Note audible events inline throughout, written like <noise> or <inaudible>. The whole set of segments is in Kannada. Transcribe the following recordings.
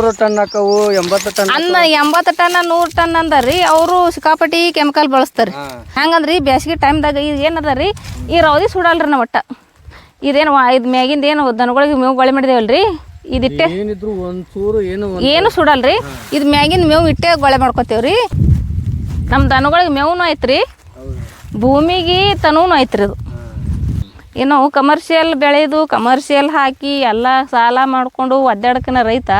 ನೂರು ಟನ್ ಹಾಕವು ಎಂಬತ್ತು ಟನ್ ಅಂದ ಎಂಬತ್ತು ಟನ್ ನೂರು ಟನ್ ಅವರು ಸಿಕ್ಕಾಪಟ್ಟಿ ಕೆಮಿಕಲ್ ಬಳಸ್ತಾರೆ. ಹಂಗಂದ್ರಿ ಬೇಸಿಗೆ ಟೈಮ್ದಾಗ ಇದು ಏನದರಿ ಈ ರೌದಿ ಸುಡಲ್ರಿ ನಾವು ಒಟ್ಟ. ಇದೇನು ಇದು ಮ್ಯಾಗಿಂದ ಏನು ದನಗಳಿಗೆ ಮೇವು ಗೊಳೆ ಮಾಡಿದೇವಲ್ರಿ? ಇದಿಟ್ಟೆ? ಏನಿದ್ರು ಒಂಚೂರು ಏನು ಏನು ಸುಡಲ್ರಿ? ಇದು ಮ್ಯಾಗಿಂದ ಮೇವು ಇಟ್ಟೆ ಗೊಳೆ ಮಾಡ್ಕೊತೇವ್ರಿ. ನಮ್ಮ ದನಗಳಿಗೆ ಮೇವುನು ಐತ್ರಿ. ಭೂಮಿಗೆ ತನೂ ಐತ್ರಿ ಇದು ಏನು ಕಮರ್ಷಿಯಲ್ ಬೆಳೆದು ಕಮರ್ಷಿಯಲ್ ಹಾಕಿ ಎಲ್ಲ ಸಾಲ ಮಾಡಿಕೊಂಡು ಒದ್ದಾಡ್ಕಿನ ರೈತ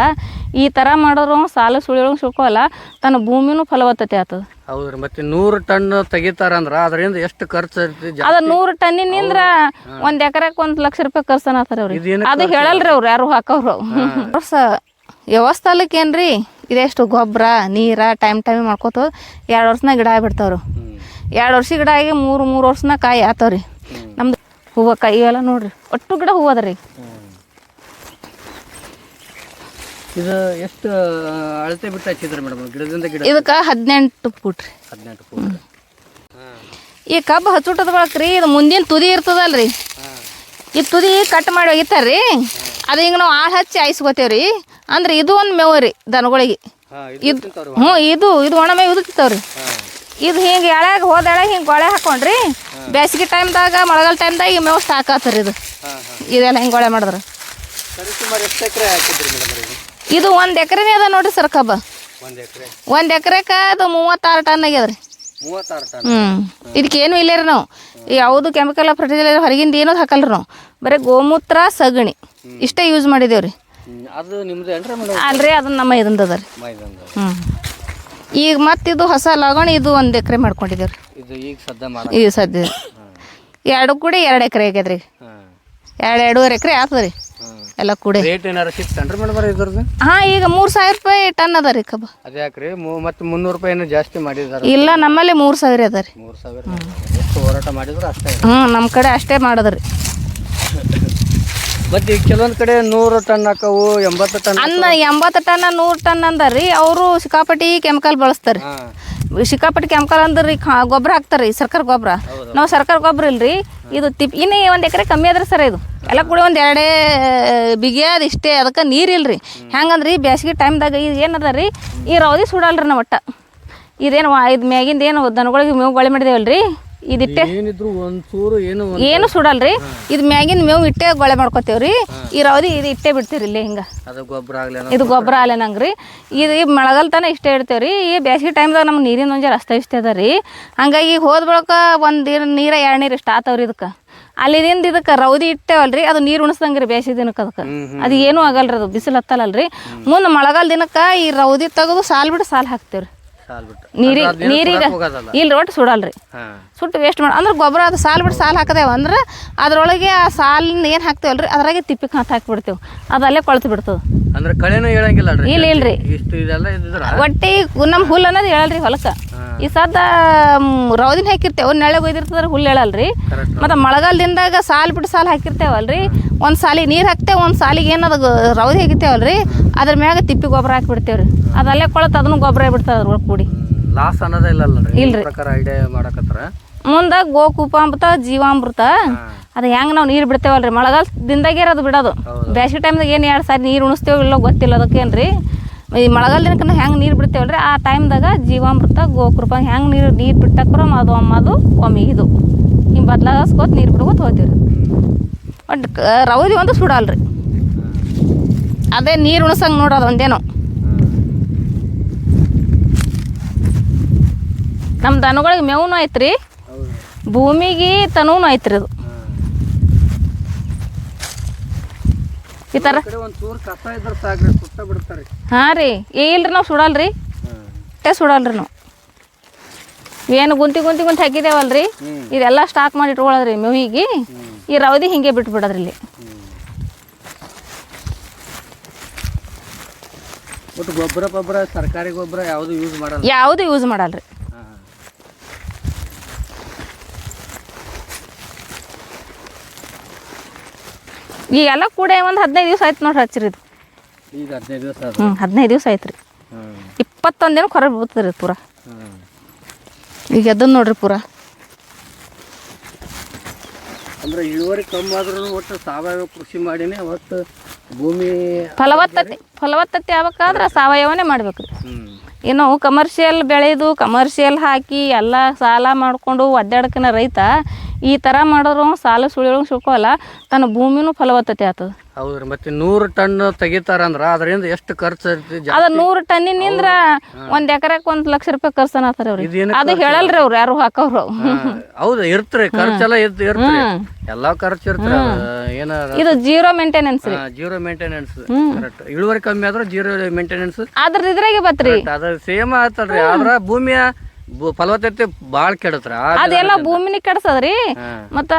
ಈ ಥರ ಮಾಡೋರು ಸಾಲ ಸುಳಿಯೋ ಸುಳ್ಕೊಲ್ಲ ತನ್ನ ಭೂಮಿನೂ ಫಲವತ್ತತೆ ಆಗ್ತದೆ. ಹೌದ್ರಿ ಮತ್ತೆ ನೂರು ಟನ್ ತೆಗಿತಾರ ಅಂದ್ರ ಅದರಿಂದ ಎಷ್ಟು ಖರ್ಚು ಅದ ನೂರು ಟನ್ನಿನಿಂದ ಒಂದ್ ಎಕರೆಕ್ ಒಂದು ಲಕ್ಷ ರೂಪಾಯಿ ಖರ್ಚನತ್ತಾರ ಅವ್ರಿ ಇದೇನಕ್ಕೆ ಅದು ಹೇಳಲ್ರಿ ಅವ್ರು ಯಾರು ಹಾಕವ್ರು ವರ್ಷ ವ್ಯವಸ್ಥಾಲಕ್ಕೆ ಏನ್ರಿ ಇದೆಷ್ಟು ಗೊಬ್ಬರ ನೀರ ಟೈಮ್ ಟೈಮ್ ಮಾಡ್ಕೋತ ಎರಡು ವರ್ಷನ ಗಿಡ ಬಿಡ್ತಾವ್ರು. ಎರಡು ವರ್ಷ ಗಿಡ ಆಗಿ ಮೂರು ಮೂರು ವರ್ಷನ ಕಾಯಿ ಆತವ್ರಿ. ನಮ್ದು ಹೂವು ಕೈ ಎಲ್ಲ ನೋಡ್ರಿ ಒಟ್ಟು ಗಿಡ ಹೂವು ಅದ ರೀ. ಇದು ಎಷ್ಟು ಅಳತೆ ಬಿಟ್ಟು ಹಚ್ಚಿದ್ರಿ ಮೇಡಮ್? ಗಿಡದಿಂದ ಗಿಡ ಇದಕ್ಕೆ ಹದಿನೆಂಟು ಫೂಟ್ ರೀ. ಹದಿನೆಂಟು ಫೂಟ್. ಈ ಕಬ್ಬು ಹಚ್ಚುಟದ ಬಳಕ ರೀ ಇದು ಮುಂದಿನ ತುದಿ ಇರ್ತದಲ್ರಿ. ಈ ತುದಿ ಕಟ್ ಮಾಡಿ ಒಗಿತಾರ್ರಿ ಅದು ಹಿಂಗೆ ನಾವು ಆಳು ಹಚ್ಚಿ ಆಯ್ಸ್ಕೋತೇವೆ ರೀ. ಅಂದ್ರೆ ಇದು ಒಂದು ಮೇವು ರೀ ದನಗಳಿಗೆ. ಇದು ಹ್ಞೂ ಇದು ಇದು ಒಣ ಮೇವು ಉದುಕ್ತಾವ್ರಿ ಇದು ಹಿಂಗೆ ಎಳೆಗೆ ಹೋದ ಎಳ್ಯಾಗ ಹಿಂಗೆ ಗೊಳೆ ಹಾಕೊಂಡ್ರಿ ಬೇಸಿಗೆ ಟೈಮ್ದಾಗ ಮಳೆಗಾಲ ಟೈಮ್ದಾಗ ಈ ಮೇವು ಸ್ಟಾಕ್ ಆತರಿ ಇದು. ಇದೆಲ್ಲ ಹಿಂಗೆ ಗೊಳೆ ಮಾಡಿದ್ರೆ. ಇದು ಒಂದು ಎಕರೆನೇ ಅದ ನೋಡ್ರಿ ಸರ್ ಕಬ್ಬ. ಒಂದು ಎಕರೆಕ ಅದು ಮೂವತ್ತಾರು ಟನ್ ಆಗ್ಯದ್ರಿ. ಹ್ಞೂ ಇದಕ್ಕೇನು ಏನು ಇಲ್ಲ ರೀ ನಾವು. ಯಾವುದು ಕೆಮಿಕಲ್ ಫರ್ಟಿಲೈಸರ್ ಹೊರಗಿಂದ ಏನೂ ಹಾಕಲ್ರಿ ನಾವು. ಬರೀ ಗೋಮೂತ್ರ ಸಗಣಿ ಇಷ್ಟೇ ಯೂಸ್ ಮಾಡಿದೇವ್ರಿ. ಅಲ್ರಿ ಅದನ್ನ ನಮ್ಮ ಇದೊಂದು ಅದ ರೀ. ಹ್ಞೂ ಈಗ ಮತ್ತಿದು ಹೊಸ ಲಗಣ ಇದು ಒಂದು ಎಕರೆ ಮಾಡ್ಕೊಂಡಿದ್ದೇವೆ ರೀ ಇದು ಈಗ ಸದ್ಯ ಮಾಡ ಇದು ಸದ್ಯ ಎರಡು ಕೂಡಿ ಎರಡು ಎಕರೆ ಆಗ್ಯದ ರೀ ಎರಡು ಎರಡೂವರೆ ಎಕರೆ ಆಗ್ತದೆ ರೀ ಎಲ್ಲ ಕೂಡಿ. ರೇಟ್ ಏನಾರು ಸಿಕ್ತನ್ರಿ ಮೇಡಮ್ ಇದ್ರದ್ದು? ಹಾಂ ಈಗ ಮೂರು ಸಾವಿರ ರೂಪಾಯಿ ಟನ್ ಅದ ರೀ ಕಬ್ಬ. ಅದೇ ಯಾಕ್ರಿ? ಮತ್ತೆ ಮುನ್ನೂರು ರೂಪಾಯಿ ಏನೋ ಜಾಸ್ತಿ ಮಾಡಿದಾರ? ಇಲ್ಲ ನಮ್ಮಲ್ಲಿ ಮೂರು ಸಾವಿರ ಅದ ರೀ ಮೂರು ಸಾವಿರ? ಎಷ್ಟು ಹೋರಾಟ ಮಾಡಿದ್ರು ಅಷ್ಟೇ. ಹ್ಞೂ ನಮ್ಮ ಕಡೆ ಅಷ್ಟೇ ಮಾಡೋದ್ರಿ. <laughs> ಮತ್ತೆ ಕೆಲವೊಂದ್ ಕಡೆ ನೂರು ಟನ್ ಹಾಕವು ಎಂಬತ್ತು ಟನ್ ಅನ್ನ ಎಂಬತ್ತು ಟನ್ ನೂರು ಟನ್ ಅಂದಾರಿ ಅವರು ಸಿಕ್ಕಾಪಟ್ಟಿ ಕೆಮಿಕಲ್ ಬಳಸ್ತಾರೆ. ಸಿಕ್ಕಾಪಟ್ಟಿ ಕೆಮಿಕಲ್ ಅಂದ್ರೆ ಗೊಬ್ಬರ ಹಾಕ್ತಾರೆ ಸರ್ಕಾರ ಗೊಬ್ಬರ ನಾವು ಸರ್ಕಾರ ಗೊಬ್ಬರ ಇಲ್ರಿ ಇದು ತಿಪ್ ಇನ್ನು ಒಂದು ಎಕರೆ ಕಮ್ಮಿ ಆದ್ರೆ ಸರ್ ಇದು. ಎಲ್ಲ ಕೂಡ ಒಂದು ಎರಡೇ ಬಿಗಿಯಾದ ಇಷ್ಟೇ ಅದಕ್ಕೆ ನೀರು ಇಲ್ರಿ. ಹೆಂಗಂದ್ರಿ ಬೇಸಿಗೆ ಟೈಮ್ದಾಗ ಇದು ಏನದ ರೀ ಈ ರೌದಿ ಸುಡಲ್ರಿ ನಾವು ಒಟ್ಟ. ಇದೇನು ಇದು ಮ್ಯಾಗಿಂದ ಏನು ದನಗಳಿಗೆ ಮೇವು ಗೊಳೆ ಮಾಡಿದೇವಲ್ರಿ? ಇದಿಟ್ಟೆ? ಏನಿದ್ರು ಒಂಚೂರು ಏನು ಏನು ಸುಡಲ್ರಿ? ಇದು ಮ್ಯಾಗಿನ ಮೇವು ಇಟ್ಟೆ ಗೊಳೆ ಮಾಡ್ಕೋತೇವ್ರಿ. ಈ ರೌದಿ ಇದು ಇಟ್ಟೆ ಬಿಡ್ತೀರಿ ಇಲ್ಲಿ ಹಿಂಗೆ. ಅದು ಗೊಬ್ಬರ ಆಗ್ಲೇನೋ ಇದು ಗೊಬ್ಬರ. ಆಗ್ಲೇನಂಗ್ರಿ ಇದು ಈ ಮಳೆಗಾಲ ತನಕ ಇಷ್ಟೇ ಇಡ್ತೇವ್ರಿ. ಈ ಬೇಸಿಗೆ ಟೈಮ್ದಾಗ ನಮ್ಗೆ ನೀರಿನ ಒಂಜಾರ ಇಷ್ಟ ಅದ ರೀ ಹಂಗಾಗಿ ಹೋದ ಬಳಕ ಒಂದು ನೀರ ಎರಡು ನೀರು ಇಷ್ಟ ಆತವ್ರಿ ಇದಕ್ಕೆ. ಅಲ್ಲಿದಿಂದ ಇದಕ್ಕೆ ರೌದಿ ಇಟ್ಟೇವಲ್ರಿ. ಅದು ನೀರು ಉಣಿಸ್ದಂಗೆ ರೀ ಬೇಸಿಗೆ ದಿನಕ್ಕೆ ಅದಕ್ಕೆ ಅದು ಏನೂ ಆಗಲ್ರಿ ಅದು. ಬಿಸಿಲು ಹತ್ತಲ್ಲಲ್ರಿ. ಮುಂದೆ ಮಳೆಗಾಲ ದಿನಕ್ಕೆ ಈ ರೌದಿ ತೆಗೆದು ಸಾಲ್ ಬಿಟ್ಟು ಸಾಲ್ ಹಾಕ್ತೇವೆ ರೀ ಸಾಲ್ ಬಿಟ್ಟು ನೀರಿಗೆ ಹೋಗೋದಲ್ಲ. ಇಲ್ಲಿ ಒಟ್ಟು ಸುಡಲ್ರಿ. ಸುಟ್ಟು ವೇಸ್ಟ್ ಮಾಡಿ ಅಂದ್ರೆ ಗೊಬ್ಬರ ಅದು ಸಾಲು ಬಿಟ್ಟು ಸಾಲು ಹಾಕದೇವ ಅಂದ್ರೆ ಅದ್ರೊಳಗೆ ಆ ಸಾಲಿನ ಏನು ಹಾಕ್ತೇವಲ್ರಿ ಅದ್ರಾಗೆ ತಿಪ್ಪಿ ಹಾಕಿ ಹಾಕ್ಬಿಡ್ತೇವೆ. ಅದು ಅಲ್ಲೇ ಕೊಳ್ತು ಬಿಡ್ತದೆ. ಅಂದ್ರೆ ಕಳೆನೂ ಹೇಳಂಗಿಲ್ಲ ಇಲ್ಲ ಇಲ್ರಿ. ಇಷ್ಟು ಇದೆಲ್ಲ ಇದ್ರ ಒಟ್ಟಿ ನಮ್ಮ ಹುಲ್ಲು ಅನ್ನೋದು ಹೇಳಲ್ರಿ ಹೊಲಕ್ಕೆ. ಈ ಸದ್ದ ರೌದಿನ ಹಾಕಿರ್ತೇವೆ. ನೆಳೆ ಒಯ್ದಿರ್ತದ್ರೆ ಹುಲ್ಲು ಹೇಳಲ್ರಿ. ಮತ್ತು ಮಳೆಗಾಲದಿಂದಾಗ ಸಾಲು ಬಿಟ್ಟು ಸಾಲು ಹಾಕಿರ್ತೇವಲ್ರಿ. ಒಂದು ಸಾಲಿಗೆ ನೀರು ಹಾಕ್ತೇವೆ ಒಂದು ಸಾಲಿಗೆ ಏನದು ಗ- ರೌದಿ ರೀ ಅದ್ರ ಮ್ಯಾಗ ತಿಪ್ಪಿ ಗೊಬ್ಬರ ಹಾಕಿಬಿಡ್ತೇವೆ ರೀ ಅದಲ್ಲೇ ಕೊಳತ್ ಅದನ್ನು ಗೊಬ್ಬರ ಬಿಡ್ತದೆ ಅದ್ರೊಳಗೆ ಕೂಡಿ. ಲಾಸ್ ಅನ್ನೋದೇ ಇಲ್ಲ ಇಲ್ಲ ರೀ ಇಲ್ರಿ. ಮುಂದೆ ಗೋಕೂಪಾಮೃತ ಜೀವಾಮೃತ ಅದು ಹೆಂಗೆ ನಾವು ನೀರು ಬಿಡ್ತೇವಲ್ರಿ? ಮಳೆಗಾಲದಿಂದಾಗೆ ಅದು ಬಿಡೋದು. ಬೇಸಿಗೆ ಟೈಮ್ದಾಗ ಏನು ಎರಡು ಸಾರಿ ನೀರು ಉಣಿಸ್ತೇವೆ ಇಲ್ಲೋ ಗೊತ್ತಿಲ್ಲ ಅದಕ್ಕೇನು ರೀ ಈ ಮಳೆಗಾಲ ದಿನಕ್ಕೆ ಹೆಂಗೆ ನೀರು ಬಿಡ್ತೇವಲ್ರಿ? ಆ ಟೈಮ್ದಾಗ ಜೀವಾಮೃತ ಗೋಕೃಪ ಹೆಂಗೆ ನೀರು ನೀರು ಬಿಟ್ಟಕ್ರ ಅದು ಅಮ್ಮದು ಒಮ್ಮೆ ಇದು. ಹಿಂಗೆ ಬದ್ಲಾಗಸ್ಕೋತ ನೀರು ಬಿಡ್ಕೊತ ಹೋಗ್ತೀವಿ ರೀ ಬಟ್ ರೌದಿ ಒಂದು ಸುಡಲ್ರಿ. ಅದೇ ನೀರು ಉಣಸಂಗೆ ನೋಡೋದು ಒಂದೇನೋ. ನಮ್ಮ ದನಗಳಿಗೆ ಮೇವೂ ಐತ್ರಿ. ರೀ ಭೂಮಿಗೆ ತನೂ ಐತ್ರಿ ಅದು. ಈ ಥರ ಹಾಂ ರೀ ಏ ಇಲ್ರಿ ನಾವು ಸುಡಲ್ರಿ. ಅಷ್ಟೇ ಸುಡಲ್ರಿ ನಾವು. ಏನು ಗುಂತಿ ಗುಂತಿ ಗುಂತಿ ಹಾಕಿದ್ದೇವಲ್ರಿ ಇದೆಲ್ಲ ಸ್ಟಾಕ್ ಮಾಡಿ ಇಟ್ಕೊಳ್ಳೋದ್ರಿ ಮೇವಿಗೆ. ಈ ರವದಿ ಹಿಂಗೆ ಬಿಟ್ಟು ಬಿಡೋದ್ರಿ ಇಲ್ಲಿ ಒಟ್ಟು ಗೊಬ್ಬರ ಗೊಬ್ಬರ ಸರ್ಕಾರಿ ಗೊಬ್ಬರ ಯಾವುದು ಯೂಸ್ ಮಾಡಲ್ಲ? ಯಾವುದು ಯೂಸ್ ಮಾಡಲ್ರಿ. ಈ ಈಗೆಲ್ಲ ಕೂಡ ಒಂದು ಹದಿನೈದು ದಿವಸ ಆಯ್ತು ನೋಡ್ರಿ ಹಚ್ಚಿರಿ ಇದು ಈಗ ಹದಿನೈದು ದಿವಸ ಹ್ಞೂ ಹದಿನೈದು ದಿವಸ ಆಯ್ತು ರೀ ಇಪ್ಪತ್ತೊಂದು ದಿನ ಹೊರಗೆ ಬೀಳ್ತದೆ ರೀ ಪೂರ ಈಗ ಎದ್ದನ್ ನೋಡ್ರಿ ಪೂರ. ಅಂದ್ರೆ ಇಳುವರಿ ಕಮ್ಮಿ ಆದ್ರೂ ಒಟ್ಟು ಸಾವಯವ ಕೃಷಿ ಮಾಡಿನೇ ಒಟ್ಟು ಭೂಮಿ ಫಲವತ್ತತೆ ಫಲವತ್ತತೆ ಆಗ್ಬೇಕಾದ್ರೆ ಸಾವಯವನೇ ಮಾಡ್ಬೇಕು. ರೀ ಇನ್ನು ಕಮರ್ಷಿಯಲ್ ಬೆಳೆದು ಕಮರ್ಷಿಯಲ್ ಹಾಕಿ ಎಲ್ಲ ಸಾಲ ಮಾಡಿಕೊಂಡು ಒದ್ದಾಡಕಿನ ರೈತ ಈ ಥರ ಮಾಡಿದ್ರು ಸಾಲ ಸುಳಿಯೊಳಗೆ ಸುಳ್ಕೋಲ್ಲ ತನ್ನ ಭೂಮಿನೂ ಫಲವತ್ತತೆ ಆಗ್ತದೆ. ಹೌದ್ರಿ ಮತ್ತೆ ನೂರು ಟನ್ ತೆಗಿತಾರಂದ್ರ ಅದರಿಂದ ಎಷ್ಟು ಖರ್ಚು ಅದ ನೂರು ಟನ್ನಿನಿಂದ್ರ ಒಂದ್ ಎಕರೆಕ್ ಒಂದ್ ಲಕ್ಷ ರೂಪಾಯಿ ಖರ್ಚನ ಅವ್ರಿಗೆ. ಇದೇನಕ್ಕೆ ಅದು ಹೇಳಲ್ರಿ ಅವ್ರು ಯಾರು ಹಾಕವ್ರು ಹೌದು ಇರ್ತ್ರಿ ಖರ್ಚೆಲ್ಲ ಇರ್ತ ಇರ್ತ್ರಿ. ಎಲ್ಲಾ ಖರ್ಚು ಇರ್ತ್ರಿ ಏನ ಇದು ಜೀರೋ ಮೇಂಟೆನೆನ್ಸ್ ರೀ. ಜೀರೋ ಮೇಂಟೆನೆನ್ಸ್ ಕರೆಕ್ಟ್ ಇಳುವರಿ ಕಮ್ಮಿ ಆದ್ರೆ ಜೀರೋ ಮೇಂಟೆನೆನ್ಸ್ ಅದ್ರ ಇದ್ರಾಗೆ ಬತ್ರಿ. ಅದ ಸೇಮ್ ಆತಲ್ರಿ. ಆದ್ರ ಭೂಮಿಯ ಫಲವತ್ತತೆ ಬಾಳ್ ಕೆಡತ್ರ? ಅದೆಲ್ಲ ಭೂಮಿನ ಕೆಡ್ಸದ್ರಿ. ಮತ್ತ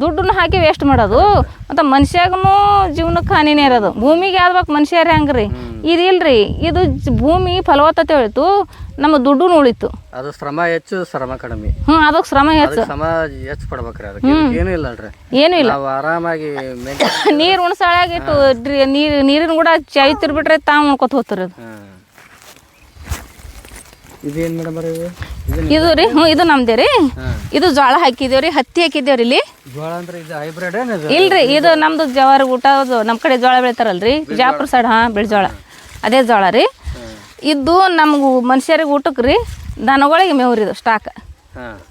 ದುಡ್ಡನ್ನ ಹಾಕಿ ವೇಸ್ಟ್ ಮಾಡೋದು. ಮತ್ತ ಮನುಷ್ಯಾಗನು ಜೀವನಕ್ಕೆ ಹಾನಿನೇ ಇರೋದು. ಭೂಮಿಗೆ ಆದ್ಬೇಕು ಮನುಷ್ಯರ ಹೆಂಗ್ರಿ. ಇದಿಲ್ರಿ ಇದು ಜ- ಭೂಮಿ ಫಲವತ್ತತೆ ಉಳಿತು ನಮ್ಮ ದುಡ್ಡು ಉಳಿತು. ಅದು ಶ್ರಮ ಹೆಚ್ಚು ಶ್ರಮ ಕಡಿಮೆ. ಹ್ಮ್ ಅದಕ್ಕೆ ಶ್ರಮ ಹೆಚ್ಚು. ಅದಕ್ಕೆ ಶ್ರಮ ಹೆಚ್ಚು ಪಡ್ಬೇಕ್ರಿ ಅದಕ್ಕೆ. ಇದಕ್ಕೆ ಏನೂ ಇಲ್ಲಲ್ರಿ. ಏನು ಇಲ್ಲ. ನಾವು ಆರಾಮಾಗಿ <coughs> ಮೇಂಟೈನ್ ನೀರು ಉಣಸಾಳಾಗಿಟ್ಟು ನೀರು ನೀರಿನ ಕೂಡ ಚಾಯ್ ತಿರ್ಬಿಟ್ರೆ ತಾವು ಉಣ್ಕೊತ ಹೋಗ್ತಾರೆ ಅದು ಇದೇನು ಮೇಡಮ್ ಇದು? ರೀ ಹ್ಞೂ ಇದು ನಮ್ದೇ ರೀ. ಇದು ಜೋಳ ಹಾಕಿದೇವ್ರಿ ಹತ್ತಿ ಹಾಕಿದೇವ್ರಿ ಇಲ್ಲಿ. ಜೋಳ ಅಂದ್ರೆ ಇದು ಹೈಬ್ರಿಡ್ ಇಲ್ರಿ ಇದು ನಮ್ದು ಜವಾರಿ ಊಟ ನಮ್ ನಮ್ಮ ಕಡೆ ಜೋಳ ಬೆಳಿತಾರಲ್ರಿ. ಬಿಜಾಪುರ ಸೈಡ್ ಹಾಂ ಬೆಳ್ಜೋಳ. ಅದೇ ಜೋಳ ರೀ. ಇದು ನಮ್ಗೆ ಮನುಷ್ಯರಿಗೆ ಊಟಕ್ಕೆ ರೀ ದನಗಳಿಗೆ ಮೇವು ರೀ ಇದು ಸ್ಟಾಕ್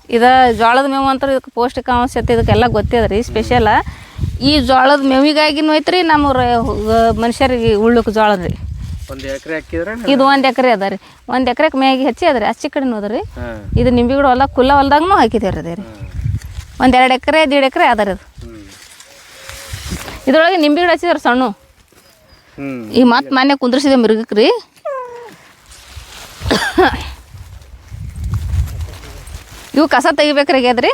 ಇದ ಜೋಳದ ಮೇವು ಅಂತ ಇದಕ್ಕೆ ಪೌಷ್ಟಿಕಾಂಶತೆ ಇದಕ್ಕೆಲ್ಲ ಗೊತ್ತಿದೆ ರೀ ಸ್ಪೆಷಲ್ ಈ ಜೋಳದ ಮೇವಿಗಾಗಿನೂ ಐತ್ರಿ ನಮ್ಮ ರ- ಮನುಷ್ಯರಿಗೆ ಉಳ್ಳಕ್ಕೆ ಜೋಳದ ರೀ. ಒಂದು ಎಕರೆ ಹಾಕಿದ್ರೆ ಇದು ಒಂದ್ ಎಕರೆ ಅದ ರೀ. ಒಂದು ಎಕರೆಕ್ ಮೇಗಿ ಹೆಚ್ಚಿ ಅದ ರೀ ಅಚ್ಚಿ ಕಡೆನೂ ಅದ ರೀ. ಇದು ನಿಂಬಿ ಗಿಡ ಹೊಲ ಕುಲ್ಲ ಹೊಲ್ದಾಗನು ಹಾಕಿದೇವ್ರಿ ಅದೇ ರೀ. ಒಂದು ಎರಡು ಎಕರೆ ದೀಡ್ ಎಕರೆ ಅದ ರೀ ಅದು. ಇದ್ರೊಳಗೆ ನಿಂಬೆ ಗಿಡ ಹಚ್ಚಿದಾರೆ ಸಣ್ಣ. ಈ ಮತ್ತೆ ಮನೆ ಕುಂದ್ರಿಸಿದೆ ಮಿರ್ಗಕ್ಕೆ ರೀ. ಇವು ಕಸ ತೆಗಿಬೇಕ್ರಿ ತೆಗಿಬೇಕ್ರಾಗ್ಯದ್ರಿ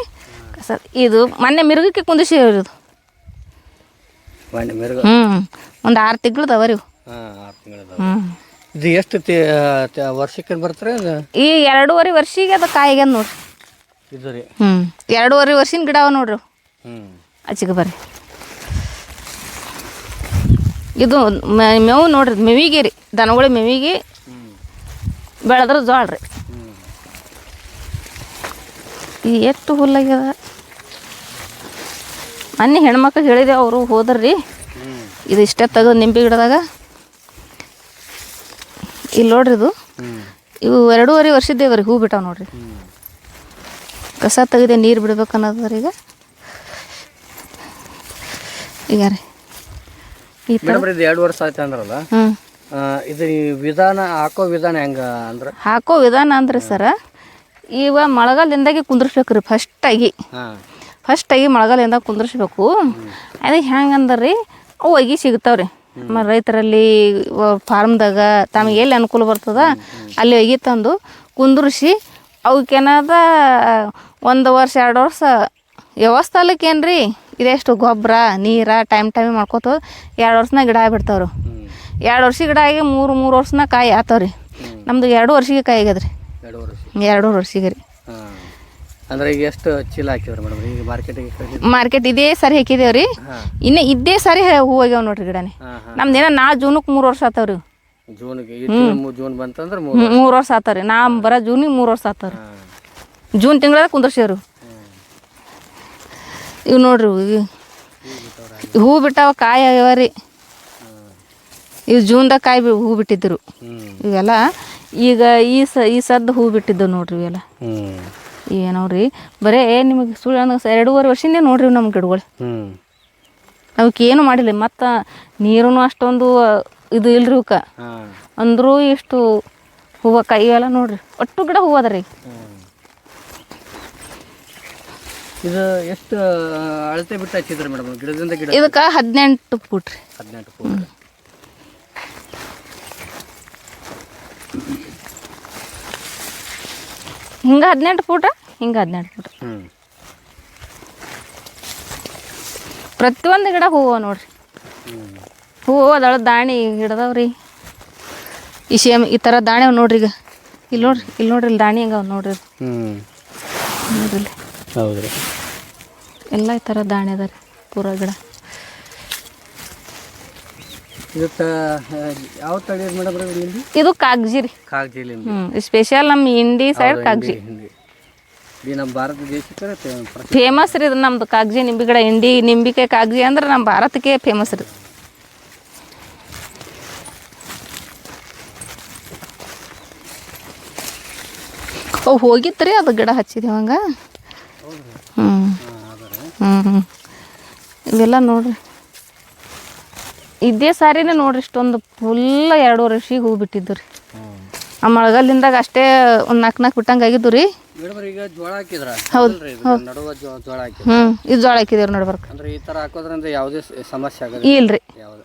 ಕಸ ಇದು ಮೊನ್ನೆ ಮಿರ್ಗಕ್ಕೆ ಕುಂದಿಸಿವ್ರಿ ಇದು. ಹ್ಞೂ ಒಂದು ಆರು ತಿಂಗಳದ ಅವ ರೀ ಇವು. ಹ್ಞೂ ಇದು ಎಷ್ಟು ವರ್ಷಕ್ಕೆ ಬರ್ತಾರೆ ಈ ಎರಡೂವರೆ ವರ್ಷಿಗೆ ಅದು ಕಾಯಿಗೆ ನೋಡ್ರಿ. ಇದು ರೀ. ಹ್ಞೂ ಎರಡೂವರೆ ವರ್ಷಿನ ಗಿಡ ಅವ ನೋಡ್ರಿ. ಹ್ಞೂ ಆಚೆಗೆ ಬರ್ರಿ. ಇದು ಮೇವು ನೋಡ್ರಿ ಮೇವಿಗೆ ರೀ. ದನಗಳ ಮೇವಿಗೆ ಬೆಳೆದ್ರೆ ಜೋಳ ರೀ. ಈ ಎಷ್ಟು ಹುಲ್ಲಾಗ್ಯದ? ಮೊನ್ನೆ ಹೆಣ್ಮಕ್ಳು ಹೇಳಿದೆ ಅವರು ಹೋದ್ರಿ ಇದು ಇಷ್ಟೇ ತೆಗೆದು ನಿಂಬೆ ಗಿಡದಾಗ. ಇಲ್ಲಿ ನೋಡ್ರಿ ಇದು. ಇವು ಎರಡೂವರೆ ವರ್ಷದ್ದೇವ ರೀ ಹೂ ಬಿಟ್ಟಾವ ನೋಡ್ರಿ. ಕಸ ತೆಗೆದೆ ನೀರು ಬಿಡ್ಬೇಕು ಅನ್ನೋದು ರೀ ಈಗ. ಈಗ ರೀ. ಈ ಥರ ಮೇಡಮ್ ಇದು ಎರಡು ವರ್ಷ ಆಯ್ತು ಅಂದ್ರಲ್ಲ? ಹ್ಞೂ ಇದು ಈ ವಿಧಾನ ಹಾಕೋ ವಿಧಾನ ಹೆಂಗ ಅಂದ್ರೆ? ಹಾಕೋ ವಿಧಾನ ಅಂದ್ರೆ ಸರ ಇವ ಮಳೆಗಾಲದಿಂದಾಗೆ ಕುಂದಿರ್ಸ್ಬೇಕು ರೀ ಫಸ್ಟಾಗಿ. ಫಸ್ಟ್ ಫಸ್ಟಾಗಿ ಮಳೆಗಾಲದಿಂದ ಕುಂದ್ರಿಸ್ಬೇಕು. ಅದು ಹೆಂಗಂದ್ರೆ ರೀ ಅವು ಒಗಿ ಸಿಗ್ತಾವೆ ರೀ ನಮ್ಮ ರೈತರಲ್ಲಿ ಫಾರ್ಮ್ದಾಗ ತಮಗೆ ಎಲ್ಲಿ ಅನುಕೂಲ ಬರ್ತದ ಅಲ್ಲಿ ಹೋಗಿ ತಂದು ಕುಂದ್ರಿಸಿ ಅವಕ್ಕೇನಾದ ಒಂದು ವರ್ಷ ಎರಡು ವರ್ಷ ವ್ಯವಸ್ಥೆ ಅಲ್ಲಕ್ಕೇನು ರೀ ಇದೆಷ್ಟು ಗೊಬ್ಬರ ನೀರ ಟೈಮ್ ಟೈಮ್ ಮಾಡ್ಕೋತ ಎರಡು ವರ್ಷನ ಗಿಡ ಆಗಿಬಿಡ್ತಾವ್ರು. ಎರಡು ವರ್ಷ ಗಿಡ ಆಗಿ ಮೂರು ಮೂರು ವರ್ಷನ ಕಾಯಿ ಆತಾವ್ರಿ. ನಮ್ದು ಎರಡು ವರ್ಷಕ್ಕೆ ಕಾಯಿ ಆಗ್ಯದ್ರಿ. ಎರಡು ವರ್ಷ. ಎರಡು ವರ್ಷಿಗೆ ರೀ. ಅಂದ್ರೆ ಈಗ ಎಷ್ಟು ಚೀಲ ಹಾಕಿದ್ರಿ ಮೇಡಮ್ ಈಗ ಮಾರ್ಕೆಟಿಗೆ ಕಳಿಸಿ ಮಾರ್ಕೆಟ್ ಇದೇ ಸರಿ ಹಾಕಿದೇವ್ರಿ ಹಾ. ಇನ್ನ ಇದೇ ಸಾರಿ ಹೂ ಆಗ್ಯಾವ ನೋಡ್ರಿ ಗಿಡನೆ. ಹಾಂ ಏನ ನಮ್ದೇನ ನಾ ಜೂನಕ್ಕೆ ಮೂರು ವರ್ಷ ಆತಾವ್ರಿ ಜೂನ್ಗೆ ಈ ತಿಂಗಳು ಮೂ- ಜೂನ್ ಬಂತಂದ್ರೆ ಮೂರು ಮೂರು ವರ್ಷ ಆತಾವ್ರಿ ನಾ ಬರ ಜೂನಿಗೆ ಮೂರ್ ವರ್ಷ ಆತಾವ್ರಿ ಹಾಂ. ಜೂನ್ ತಿಂಗಳದಾಗ ಕುಂದ್ರಸ್ಯಾವ್ರಿ ಇವ್ ನೋಡ್ರಿ ಇವು. ಇವು. ಹೂ ಬಿಟ್ಟಾವ ಕಾಯಿ ಆಗ್ಯಾವ ರೀ. ಇವು ಜೂನ್ದಾಗ ಕಾಯಿ ಬಿ- ಹೂ ಬಿಟ್ಟಿದ್ರು. ಇವೆಲ್ಲ ಈಗ ಈ ಸ ಈ ಸದ್ದು ಹೂ ಬಿಟ್ಟಿದ್ದು ನೋಡ್ರಿ ಇವೆಲ್ಲ. ಹ್ಞೂ ಏನವ್ರಿ ಬರೇ ನಿಮಗೆ ಸುಳ್ಳು ಅಂದ್ರೆ ಎರಡೂವರೆ ವರ್ಷದಿಂದ ನೋಡ್ರಿ ನಮ್ಮ ಗಿಡಗಳು. ಅವಕ್ಕೆ ಏನು ಮಾಡಿಲ್ಲ. ಮತ್ತು ನೀರೂ ಅಷ್ಟೊಂದು ಇದು ಇಲ್ರಿ ಅವಕ್ಕೆ. ಅಂದರೂ ಇಷ್ಟು ಹೂವು ಕೈ ಎಲ್ಲ ನೋಡ್ರಿ. ಒಟ್ಟು ಗಿಡ ಹೂವು ಅದ ರೀ. ಇದು ಎಷ್ಟು ಅಳತೆ ಬಿಟ್ಟು ಹಚ್ಚಿದ್ರಿ ಮೇಡಮ್? ಗಿಡದಿಂದ ಗಿಡ ಇದಕ್ಕೆ ಹದಿನೆಂಟು ಫೂಟ್ ರೀ. ಹದಿನೆಂಟು ಫೂಟ್. ಹಿಂಗೆ ಹದಿನೆಂಟು ಫೂಟ ಹಿಂಗೆ ಹದಿನೆಂಟು ಫೂಟ. ಪ್ರತಿಯೊಂದು ಗಿಡ ಹೂವು ನೋಡ್ರಿ. ಹೂವು ಅದಳ ದಾಣಿ ಗಿಡದವ್ರಿ ಈ ಸೇಮ್ ಈ ಥರ ದಾಣಿ ಅವ್ ನೋಡ್ರಿ ಈಗ. ಇಲ್ಲಿ ನೋಡ್ರಿ ಇಲ್ಲಿ ನೋಡ್ರಿ ಇಲ್ಲಿ ದಾಣಿ ಹಂಗೆ ಅವ್ ನೋಡ್ರಿ ನೋಡ್ರಿ ಎಲ್ಲ ಈ ಥರ ದಾಣಿ ಅದ ರೀ ಪೂರ ಗಿಡ. ಇದು ಮೇಡಮ್ ಕಾಗಜಿ ರೀ. ಸ್ಪೆಷಲ್ ನಮ್ಮ ಇಂಡಿ ಸೈಡ್ ಕಾಗಜಿ. ನಮ್ಮ ಭಾರತ ದೇಶಕ್ಕೆ ಫೇಮಸ್ ರೀ ಇದು ನಮ್ದು ಕಾಗಜಿ ನಿಂಬಿಗಡ ಇಂಡಿ ನಿಂಬಿಕಾಯಿ ಕಾಗಜಿ ಅಂದ್ರೆ ನಮ್ಮ ಭಾರತಕ್ಕೆ ಫೇಮಸ್ ರೀ. ಅವು ಹೋಗಿತ್ತು ರೀ ಅದು ಗಿಡ ಹಚ್ಚಿದ್ವಿ ಹಂಗೆ ಹ್ಞೂ ಹ್ಞೂ ಇವೆಲ್ಲ ನೋಡ್ರಿ. ಇದೇ ಸಾರಿನೇ ನೋಡ್ರಿ ಇಷ್ಟೊಂದು ಫುಲ್ ಎರಡೂವರೆ ವರ್ಷಿಗೆ ಹೂ ಬಿಟ್ಟಿದ್ದು ರೀ ಆ ಮಳೆಗಾಲದಿಂದಾಗ ಅಷ್ಟೇ ಒಂದು ನಾಲ್ಕು ನಾಲ್ಕು ಬಿಟ್ಟಂಗೆ ಆಗಿದ್ದು ರೀ ಈಗ ಜೋಳ ಹಾಕಿದ್ರ? ಹೌದು, ಇದು ನಡುವ ಜೋಳ ಹಾಕಿದ್ರ? ಹ್ಞೂ ಇದು ಜೋಳ ಹಾಕಿದೇವ್ರಿ ಅಂದ್ರೆ ಈ ಹಾಕೋದ್ರಿಂದ ಯಾವುದೇ ಸಮಸ್ಯೆ ಆಗಲ್ಲ ಇಲ್ರಿ.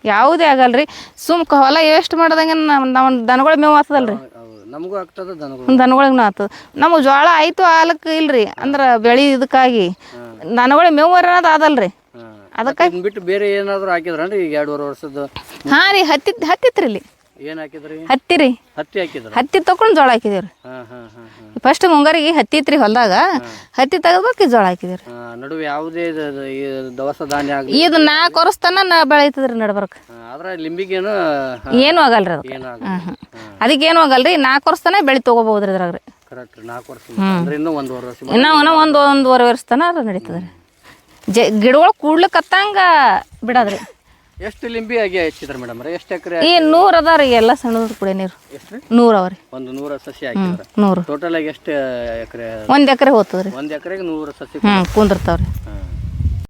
ಯಾವ್ದೇ? ಆಗಲ್ರಿ. ಸುಮ್ ಕ- ಹೊಲ ಎಷ್ಟು ಮಾಡ್ದಂಗೆ ನಮ್ಮ ದನಗಳ ಮೇವು ಆತದಲ್ರಿ. ನಮಗೂ ಆಗ್ತದ ದನಗಳು. ದನಗಳಿಗೂ ಆಗ್ತದ ನಮಗೆ ಜೋಳ ಆಯ್ತು ಹಾಲಕ್ಕೆ ಇಲ್ರಿ. ಅಂದ್ರೆ ಬೆಳೆ ಇದಕ್ಕಾಗಿ. ದನಗಳ ಮೇವು ಅನ್ನೋದು ಅದಲ್ರಿ ಅದಕ್ಕೆ ಬಿಟ್ಟು ಬೇರೆ ಏನಾದರೂ ಹಾಕಿದ್ರನ್ರಿ ಈಗ ಎರಡೂವರೆ ವರ್ಷದ ಹಾಂ ರೀ ಹತ್ತಿ ಹತ್ತಿತ್ರಿ ಇಲ್ಲಿ ಏನ್ ಹಾಕಿದ್ರಿ? ಹತ್ತಿ ರೀ. ಹತ್ತಿ ಹಾಕಿದ್ರ? ಹತ್ತಿ ತಕೊಂಡು ಜೋಳ ಹಾಕಿದೀವ್ರಿ. ಹಾ ಹಾ ಹಾ ಹಾ. ಫಸ್ಟ್ ಮುಂಗಾರಿಗೆ ಹತ್ತಿ ಇತ್ರಿ ಹೊಲದಾಗ. ಹತ್ತಿ ತೆಗೆದ್ಬೇಕು ಜೋಳ ಹಾಕಿದೀವ್ರಿ. ಆ, ನಡುವೆ ಯಾವುದೇ ಇದು- ಇದು ಈ ದವಸ ಧಾನ್ಯ ಆಗಲಿ ಇದು ನಾಲ್ಕು ವರ್ಷತನ ನಾ ಬೆಳೀತದ್ರಿ ನಡ್ಬರ್ಕ. ಆದ್ರೆ ಲಿಂಬಿಗೇನು ಏನೂ ಆಗಲ್ರಿ ಅದು ಅದಕ್ಕೆ ಅದಕ್ಕೇನು ಆಗಲ್ರಿ ನಾಲ್ಕು ವರ್ಷತನ ಬೆಳೆ ತೊಗೋಬೋದ್ರಿ ರೀ ಕರೆಕ್ಟ್ ನಾಲ್ಕು ವರ್ಷ ಅಂದ್ರೆ ಇನ್ನೂ ಒಂದೂವರೆ ವರ್ಷ ಇನ್ನ ಇನ್ನೂ ಒಂದು ಒಂದೂವರೆ ವರ್ಷ ತನ ನಡೀತದ್ರಿ. ರೀ ಜ ಗಿಡಗಳು ಕೂಡ್ಲಿಕ್ಕತ್ತಂಗ ಬಿಡೋದ್ರಿ. ಎಷ್ಟು ಲಿಂಬಿ ಆಗಿ ಹಚ್ಚಿದ್ರ ಮೇಡಮ್ ಎಷ್ಟು ಎಕರೆ ಈ ನೂರು ಅದ ರೀ ಎಲ್ಲ ಸಣ್ಣದ್ರ ಕುಡಿಯ ನೀರು. ಎಷ್ಟು ನೂರು ಅವ ರೀ. ಒಂದು ನೂರ ಸಸಿ ಹಾಕಿದ್ರ? ನೂರು. ಟೋಟಲ್ ಆಗಿ ಎಷ್ಟು ಎಕರೆ? ಒಂದು ಎಕರೆ ಹೋತದ್ರಿ ಒಂದ್ ಎಕರೆಗೆ ನೂರು ಸಸಿ ಹ್ಞೂ ಕುಂದಿರ್ತಾವ ರೀ